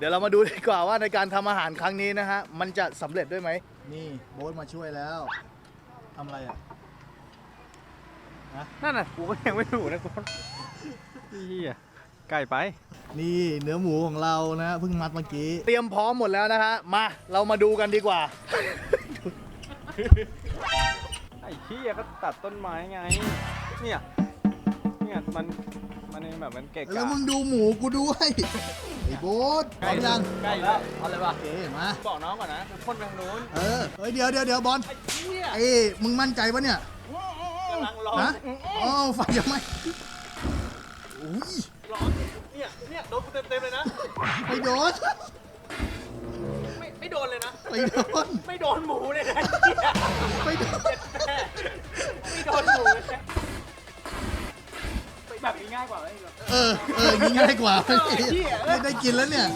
เดี๋ยวเรามาดูดีกว่าว่าในการทำอาหารครั้งนี้นะฮะ มันจะสำเร็จด้วยไหม นี่โบ๊ทมาช่วยแล้วทำอะไรอะนั่นน่ะกูก็ยังไม่รู้นะกูเฮียใกล้ไป นี่เนื้อหมูของเรานะเพิ่งมัดเมื่อกี้เตรียมพร้อมหมดแล้วนะฮะ มาเรามาดูกันดีกว่า ไอ้เฮียก็ตัดต้นไม้ไง เนี่ย เนี่ยมัน มันยังแบบมันเกะแล้วกะมึงดูหมูกูด้วยไอ้โบ๊ทพร้อมยังใกล้แล้วเอาเลยป่ะโอเคมา บอกน้องก่อนนะกูพ่นไปทางนู้นเออเฮ้ยเดี๋ยวเดี๋ยวเดี๋ยวบอลไอ้เฮียเอ้ยมึงมั่นใจปะเนี่ยกำลังร้อนฮะอ๋อไฟยังไม่อุ้ยร้อนเนี่ยเนี่ยโดนกูเต็มๆเลยนะไม่โดนไม่ไม่โดนเลยนะไม่โดนไม่โดนหมูเลยนะเหี้ยไม่โดนแม่ไม่โดนหมูเลยนะ แบบนี้ง่ายกว่าไหม เออ เอออย่างนี้ง่ายกว่า เออเหี้ย ไม่ได้กินแล้วเนี่ย